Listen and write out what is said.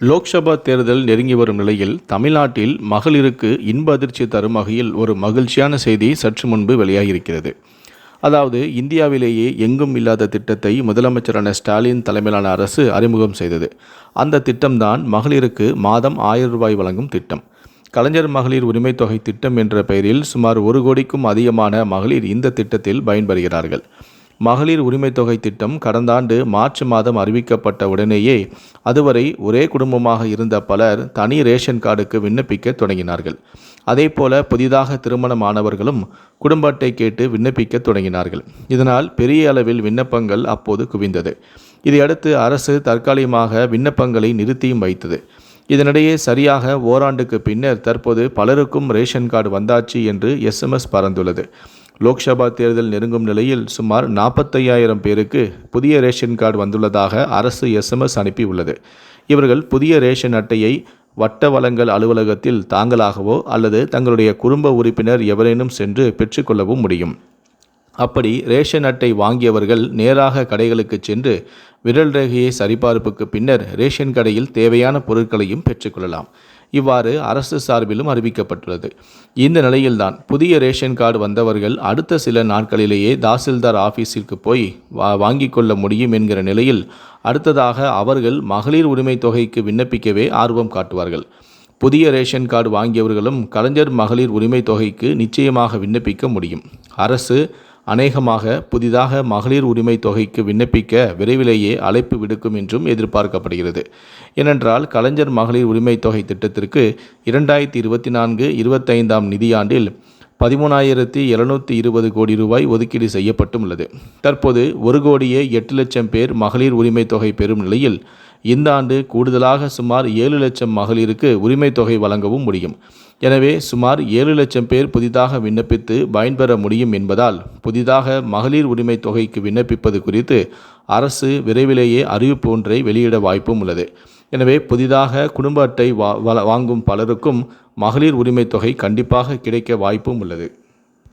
லோக்சபா தேர்தல் நெருங்கி வரும் நிலையில் தமிழ்நாட்டில் மகளிருக்கு இன்ப அதிர்ச்சி தரும் வகையில் ஒரு மகிழ்ச்சியான செய்தி சற்று முன்பு வெளியாகியிருக்கிறது. அதாவது இந்தியாவிலேயே எங்கும் இல்லாத திட்டத்தை முதலமைச்சரான ஸ்டாலின் தலைமையிலான அரசு அறிமுகம் செய்தது. அந்த திட்டம்தான் மகளிருக்கு மாதம் ஆயிரம் ரூபாய் வழங்கும் திட்டம். கலைஞர் மகளிர் உரிமைத் தொகை திட்டம் என்ற பெயரில் சுமார் ஒரு கோடிக்கும் அதிகமான மகளிர் இந்த திட்டத்தில் பயன்பெறுகிறார்கள். மகளிர் உரிமை தொகை திட்டம் கடந்த ஆண்டு மார்ச் மாதம் அறிவிக்கப்பட்ட உடனேயே அதுவரை ஒரே குடும்பமாக இருந்த பலர் தனி ரேஷன் கார்டுக்கு விண்ணப்பிக்க தொடங்கினார்கள். அதேபோல புதிதாக திருமணமானவர்களும் குடும்ப அட்டை கேட்டு விண்ணப்பிக்க தொடங்கினார்கள். இதனால் பெரிய அளவில் விண்ணப்பங்கள் அப்போது குவிந்தது. இதையடுத்து அரசு தற்காலிகமாக விண்ணப்பங்களை நிறுத்தியும் வைத்தது. இதனிடையே சரியாக ஓராண்டுக்கு பின்னர் தற்போது பலருக்கும் ரேஷன் கார்டு வந்தாச்சு என்று எஸ்எம்எஸ் பறந்துள்ளது லோக்சபா தேர்தல் நெருங்கும் நிலையில் சுமார் நாற்பத்தையாயிரம் பேருக்கு புதிய ரேஷன் கார்டு வந்துள்ளதாக அரசு எஸ்எம்எஸ் அனுப்பியுள்ளது. இவர்கள் புதிய ரேஷன் அட்டையை வட்ட வளங்கள் அலுவலகத்தில் தாங்களாகவோ அல்லது தங்களுடைய குடும்ப உறுப்பினர் எவரேனும் சென்று பெற்றுக்கொள்ளவும் முடியும். அப்படி ரேஷன் அட்டை வாங்கியவர்கள் நேராக கடைகளுக்கு சென்று விரல் ரேகையை சரிபார்ப்புக்கு பின்னர் ரேஷன் கடையில் தேவையான பொருட்களையும் பெற்றுக்கொள்ளலாம். இவ்வாறு அரசு சார்பிலும் அறிவிக்கப்பட்டுள்ளது. இந்த நிலையில்தான் புதிய ரேஷன் கார்டு வந்தவர்கள் அடுத்த சில நாட்களிலேயே தாசில்தார் ஆஃபீஸிற்கு போய் வா வாங்கிக் கொள்ள முடியும் என்கிற நிலையில் அடுத்ததாக அவர்கள் மகளிர் உரிமை தொகைக்கு விண்ணப்பிக்கவே ஆர்வம் காட்டுவார்கள். புதிய ரேஷன் கார்டு வாங்கியவர்களும் கலைஞர் மகளிர் உரிமை தொகைக்கு நிச்சயமாக விண்ணப்பிக்க முடியும். அரசு அநேகமாக புதிதாக மகளிர் உரிமை தொகைக்கு விண்ணப்பிக்க விரைவிலேயே அழைப்பு விடுக்கும் என்றும் எதிர்பார்க்கப்படுகிறது. ஏனென்றால் கலைஞர் மகளிர் உரிமை தொகை திட்டத்திற்கு இரண்டாயிரத்தி இருபத்தி நான்கு இருபத்தைந்தாம் நிதியாண்டில் பதிமூணாயிரத்தி எழுநூற்றி இருபது கோடி ரூபாய் ஒதுக்கீடு செய்யப்பட்டும் உள்ளது தற்போது ஒரு கோடியே எட்டு லட்சம் பேர் மகளிர் உரிமை தொகை பெறும் நிலையில் இந்த ஆண்டு கூடுதலாக சுமார் ஏழு லட்சம் மகளிருக்கு உரிமை தொகை வழங்கவும் முடியும். எனவே சுமார் ஏழு லட்சம் பேர் புதிதாக விண்ணப்பித்து பயன்பெற முடியும் என்பதால் புதிதாக மகளிர் உரிமை தொகைக்கு விண்ணப்பிப்பது குறித்து அரசு விரைவிலேயே அறிவிப்பு ஒன்றை வெளியிட வாய்ப்பும் உள்ளது. எனவே புதிதாக குடும்ப அட்டை வா வாங்கும் பலருக்கும் மகளிர் உரிமை தொகை கண்டிப்பாக கிடைக்க வாய்ப்பும் உள்ளது.